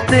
বুকেতে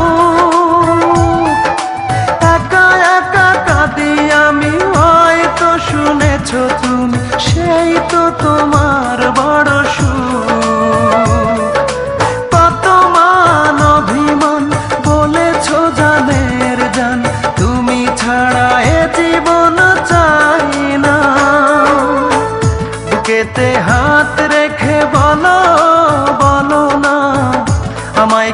বলেছ জানের জান, তুমি ছাড়া এ জীবন চাই না। বুকেতে হাত রেখে বলো বলো না, আমায়